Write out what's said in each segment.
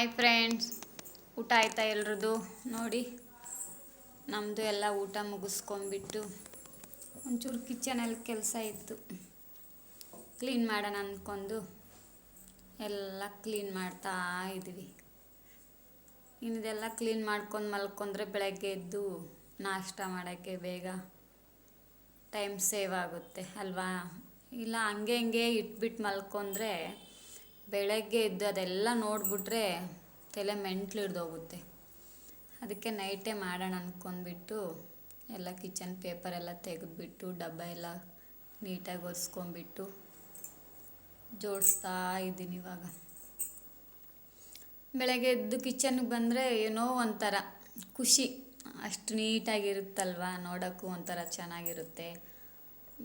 Hi friends. ಊಟ ಆಯ್ತಾ ಎಲ್ರದ್ದು ನೋಡಿ ನಮ್ಮದು ಎಲ್ಲ ಊಟ ಮುಗಿಸ್ಕೊಂಬಿಟ್ಟು ಒಂಚೂರು ಕಿಚನಲ್ಲಿ ಕೆಲಸ ಇತ್ತು. ಕ್ಲೀನ್ ಮಾಡೋಣ ಅಂದ್ಕೊಂಡು ಎಲ್ಲ ಕ್ಲೀನ್ ಮಾಡ್ತಾ ಇದ್ವಿ. ಇನ್ನಿದೆಲ್ಲ ಕ್ಲೀನ್ ಮಾಡ್ಕೊಂಡು ಮಲ್ಕೊಂಡ್ರೆ ಬೆಳಗ್ಗೆ ಎದ್ದು ನಾಷ್ಟ ಮಾಡೋಕ್ಕೆ ಬೇಗ ಟೈಮ್ ಸೇವ್ ಆಗುತ್ತೆ, ಅಲ್ವಾ? ಇಲ್ಲ, ಹಂಗೆ ಹಂಗೆ ಇಟ್ಬಿಟ್ಟು ಮಲ್ಕೊಂಡ್ರೆ ಬೆಳಗ್ಗೆ ಎದ್ದು ಅದೆಲ್ಲ ನೋಡಿಬಿಟ್ರೆ ತಲೆ ಮೆಂಟ್ಲು ಹಿಡ್ದೋಗುತ್ತೆ. ಅದಕ್ಕೆ ನೈಟೇ ಮಾಡೋಣ ಅಂದ್ಕೊಂಡ್ಬಿಟ್ಟು ಎಲ್ಲ ಕಿಚನ್ ಪೇಪರ್ ಎಲ್ಲ ತೆಗೆದ್ಬಿಟ್ಟು, ಡಬ್ಬ ಎಲ್ಲ ನೀಟಾಗಿ ಒರೆಸ್ಕೊಂಬಿಟ್ಟು ಜೋಡಿಸ್ತಾ ಇದ್ದೀನಿ ಇವಾಗ. ಬೆಳಗ್ಗೆ ಎದ್ದು ಕಿಚನ್ಗೆ ಬಂದರೆ ಏನೋ ಒಂಥರ ಖುಷಿ. ಅಷ್ಟು ನೀಟಾಗಿರುತ್ತಲ್ವ ನೋಡೋಕ್ಕೂ ಒಂಥರ ಚೆನ್ನಾಗಿರುತ್ತೆ.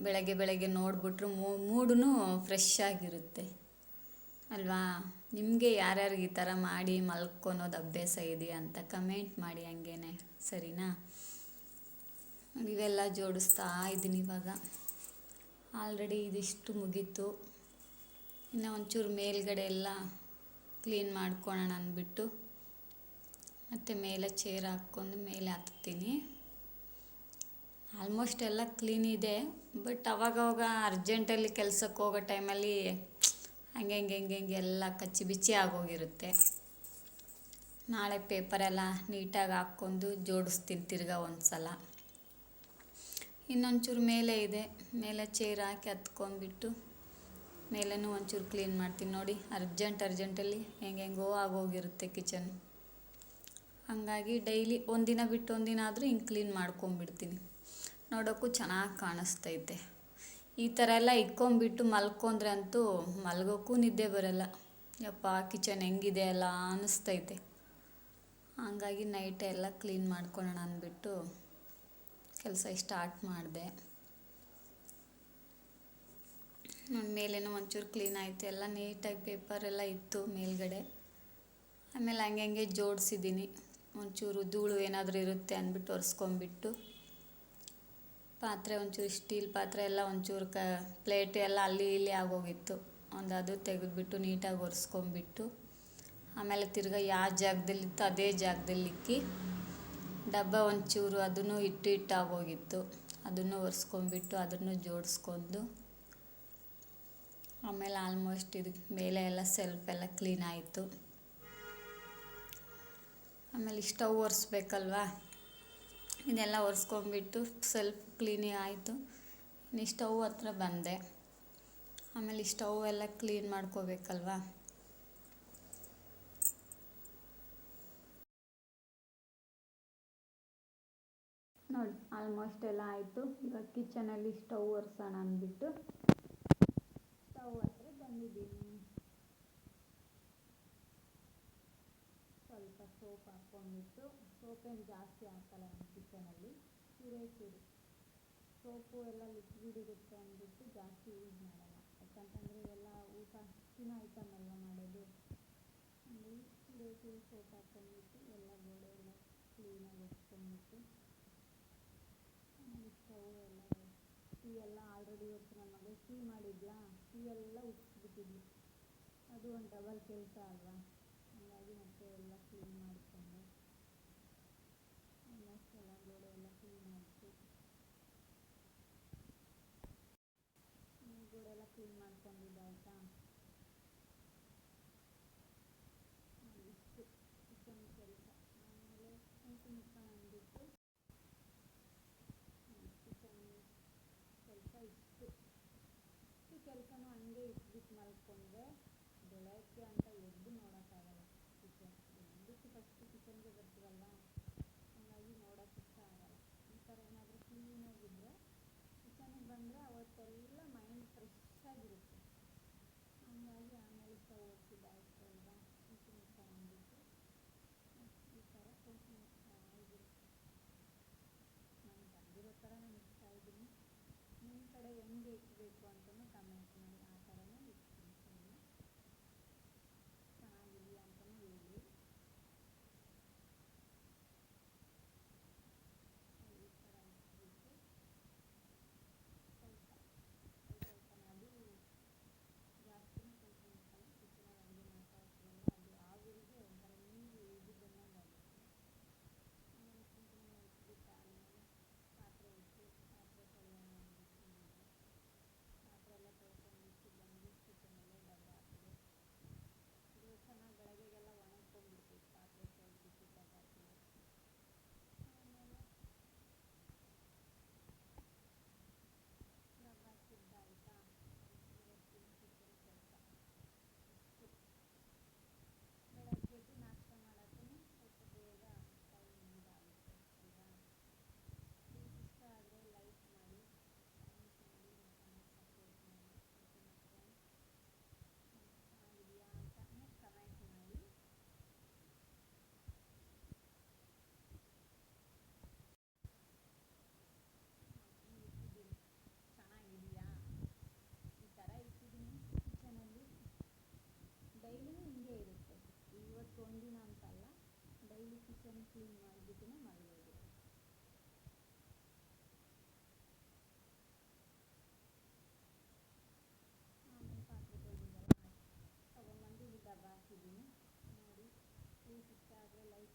ಬೆಳಗ್ಗೆ ಬೆಳಗ್ಗೆ ನೋಡಿಬಿಟ್ರು ಮೂಡೂ ಫ್ರೆಶ್ ಆಗಿರುತ್ತೆ. ಅಲ್ವಾ? ನಿಮಗೆ ಯಾರ್ಯಾರಿಗೆ ಈ ಥರ ಮಾಡಿ ಮಲ್ಕೊಳೋದು ಅಭ್ಯಾಸ ಇದೆಯಾ ಅಂತ ಕಮೆಂಟ್ ಮಾಡಿ ಹಂಗೇನೆ, ಸರಿನಾ? ಇವೆಲ್ಲ ಜೋಡಿಸ್ತಾ ಇದ್ದೀನಿ ಇವಾಗ. ಆಲ್ರೆಡಿ ಇದಿಷ್ಟು ಮುಗೀತು. ಇನ್ನು ಒಂಚೂರು ಮೇಲ್ಗಡೆ ಎಲ್ಲ ಕ್ಲೀನ್ ಮಾಡ್ಕೊಳೋಣ ಅಂದ್ಬಿಟ್ಟು ಮತ್ತು ಮೇಲೆ ಚೇರ್ ಹಾಕ್ಕೊಂಡು ಮೇಲೆ ಹತ್ತೀನಿ. ಆಲ್ಮೋಸ್ಟ್ ಎಲ್ಲ ಕ್ಲೀನ್ ಇದೆ ಬಟ್ ಅವಾಗವಾಗ ಅರ್ಜೆಂಟಲ್ಲಿ ಕೆಲ್ಸಕ್ಕೆ ಹೋಗೋ ಟೈಮಲ್ಲಿ ಹಂಗೆ ಹಂಗೆ ಹಂಗೆ ಹಂಗೆ ಎಲ್ಲ ಕಚ್ಚಿ ಬಿಚ್ಚಿ ಆಗೋಗಿರುತ್ತೆ. ನಾಳೆ ಪೇಪರೆಲ್ಲ ನೀಟಾಗಿ ಹಾಕ್ಕೊಂಡು ಜೋಡಿಸ್ತೀನಿ ತಿರ್ಗಾ ಒಂದು ಸಲ ಇನ್ನೊಂಚೂರು ಮೇಲೆ ಇದೆ. ಮೇಲೆ ಚೇರ್ ಹಾಕಿ ಹತ್ಕೊಂಡ್ಬಿಟ್ಟು ಮೇಲೇನೂ ಒಂಚೂರು ಕ್ಲೀನ್ ಮಾಡ್ತೀನಿ ನೋಡಿ. ಅರ್ಜೆಂಟ್ ಅರ್ಜೆಂಟಲ್ಲಿ ಹೆಂಗೆ ಹೆಂಗೋ ಆಗೋಗಿರುತ್ತೆ ಕಿಚನ್ ಹಾಗಾಗಿ ಡೈಲಿ ಒಂದಿನ ಬಿಟ್ಟು ಒಂದಿನ ಆದರೂ ಹಿಂಗೆ ಕ್ಲೀನ್ ಮಾಡ್ಕೊಂಬಿಡ್ತೀನಿ ನೋಡೋಕ್ಕೂ ಚೆನ್ನಾಗಿ ಕಾಣಿಸ್ತೈತೆ. ಈ ಥರ ಎಲ್ಲ ಇಟ್ಕೊಂಡ್ಬಿಟ್ಟು ಮಲ್ಕೊಂಡ್ರೆ ಅಂತೂ ಮಲ್ಗೋಕ್ಕೂ ನಿದ್ದೆ ಬರಲ್ಲ. ಯಪ್ಪ, ಕಿಚನ್ ಹೆಂಗಿದೆ ಅಲ್ಲ ಅನ್ನಿಸ್ತೈತೆ ಹಂಗಾಗಿ ನೈಟ್ ಎಲ್ಲ ಕ್ಲೀನ್ ಮಾಡ್ಕೊಳ್ಳೋಣ ಅಂದ್ಬಿಟ್ಟು ಕೆಲಸ ಸ್ಟಾರ್ಟ್ ಮಾಡಿದೆ. ಮೇಲೇನೋ ಒಂಚೂರು ಕ್ಲೀನ್ ಆಯಿತು. ಎಲ್ಲ ನೀಟಾಗಿ ಪೇಪರ್ ಎಲ್ಲ ಇತ್ತು ಮೇಲ್ಗಡೆ. ಆಮೇಲೆ ಹಂಗೆ ಹಂಗೆ ಜೋಡಿಸಿದ್ದೀನಿ. ಒಂಚೂರು ಧೂಳು ಏನಾದರೂ ಇರುತ್ತೆ ಅಂದ್ಬಿಟ್ಟು ಒರೆಸ್ಕೊಂಬಿಟ್ಟು ಪಾತ್ರೆ ಒಂಚೂರು, ಸ್ಟೀಲ್ ಪಾತ್ರೆ ಎಲ್ಲ ಒಂಚೂರು ಕ, ಪ್ಲೇಟ್ ಎಲ್ಲ ಅಲ್ಲಿ ಇಲ್ಲಿ ಆಗೋಗಿತ್ತು. ಒಂದು ಅದು ತೆಗೆದುಬಿಟ್ಟು ನೀಟಾಗಿ ಒರೆಸ್ಕೊಂಬಿಟ್ಟು ಆಮೇಲೆ ತಿರ್ಗಾ ಯಾವ ಜಾಗದಲ್ಲಿತ್ತು ಅದೇ ಜಾಗದಲ್ಲಿ ಇಕ್ಕಿ ಡಬ್ಬ ಒಂಚೂರು ಅದನ್ನು ಇಟ್ಟು ಇಟ್ಟು ಆಗೋಗಿತ್ತು ಅದನ್ನು ಒರೆಸ್ಕೊಂಬಿಟ್ಟು ಅದನ್ನು ಜೋಡಿಸ್ಕೊಂಡು, ಆಮೇಲೆ ಆಲ್ಮೋಸ್ಟ್ ಇದಕ್ಕೆ ಮೇಲೆ ಎಲ್ಲ ಸೆಲ್ಫ್ ಎಲ್ಲ ಕ್ಲೀನ್ ಆಯಿತು. ಆಮೇಲೆ ಸ್ಟವ್ ಒರೆಸ್ಬೇಕಲ್ವಾ? ಇದೆಲ್ಲ ಒರೆಸ್ಕೊಂಬಿಟ್ಟು ಸ್ವಲ್ಪ ಕ್ಲೀನಿಂಗ್ ಆಯಿತು. ಇನ್ನು ಸ್ಟವ್ ಹತ್ರ ಬಂದೆ. ಆಮೇಲೆ ಸ್ಟವ್ ಎಲ್ಲ ಕ್ಲೀನ್ ಮಾಡ್ಕೋಬೇಕಲ್ವಾ? ನೋಡಿ, ಆಲ್ಮೋಸ್ಟ್ ಎಲ್ಲ ಆಯಿತು. ಇವಾಗ ಕಿಚನಲ್ಲಿ ಸ್ಟವ್ ಒರೆಸೋಣ ಅಂದ್ಬಿಟ್ಟು ಸ್ಟವ್ ಹತ್ರ ಬಂದಿದ್ದೀನಿ. ಸ್ವಲ್ಪ ಸೋಪ್ ಹಾಕ್ಕೊಂಡ್ಬಿಟ್ಟು ಸೋಪೇನು ಜಾಸ್ತಿ ಹಾಕಲ್ಲ ನಮ್ಮ ಕಿಚನಲ್ಲಿ ಚೂರು ಸೋಪು ಎಲ್ಲ ಲಿಕ್ವಿಡ್ ಇರುತ್ತೆ ಅಂದ್ಬಿಟ್ಟು ಜಾಸ್ತಿ ಯೂಸ್ ಮಾಡಲ್ಲ. ಯಾಕಂತಂದರೆ ಎಲ್ಲ ಊಟ ತಿನ್ನೋ ಐಟಮ್ ಅಲ್ವ ಮಾಡೋದು. ಅಲ್ಲಿ ಚೂರು ಸೋಪ್ ಹಾಕ್ಕೊಂಡ್ಬಿಟ್ಟು ಎಲ್ಲ ಗೋಡೆ ಎಲ್ಲ ಕ್ಲೀನಾಗಿ ಒರೆಸ್ಕೊಂಡ್ಬಿಟ್ಟು ಆಮೇಲೆ ಸ್ಟವ್ ಎಲ್ಲ ಟೀ ಎಲ್ಲ ಆಲ್ರೆಡಿ ಇವತ್ತು ನನ್ನ ಮಗಳು ಟೀ ಮಾಡಿದ್ಲಾ? ಟೀ ಎಲ್ಲ ಉಕ್ಸ್ಬಿಟ್ಟಿದ್ವಿ ಅದು ಒಂದು ಡಬಲ್ ಕೆಲಸ ಅಲ್ವಾ? ಹಾಗಾಗಿ ಮತ್ತೆ ಎಲ್ಲ ಕ್ಲೀನ್ ಮಾಡಿಕೊಂಡೆ ಆಲ್ಮೋಸ್ಟ್ ಎಲ್ಲ ಗೋಡೆ ಎಲ್ಲ ಕ್ಲೀನ್ ಆಯಿತು ಕ್ಲೀನ್ ಮಾಡ್ಕೊಂಡಿದ್ದೆ ಆಯಿತಾ ಇಷ್ಟು ಕೆಲಸ ಆಮೇಲೆ ಇಷ್ಟು ಇಷ್ಟು ಕೆಲಸನೂ ಹಂಗೆ ಇಟ್ಬಿಟ್ಟು ಮಲ್ಕೊಂಡ್ರೆ ಬೆಳಗ್ಗೆ ಒಂದಿನ ಅಂತಲ್ಲ ಡೈಲಿ ಕಿಚನ್ ಕ್ಲೀನ್ ಮಾಡಿಬಿಟ್ಟು ಮಾಡ್ಬೋದು. ಆಮೇಲೆ ಪಾತ್ರೆಗಳಿಗೆಲ್ಲ ತಗೊಂಬಂದು ಡಬ್ಬ ಹಾಕಿದ್ದೀನಿ ನೋಡಿ ಪ್ಲೀಸ್ ಇಷ್ಟ ಆದರೆ ಲೈಕ್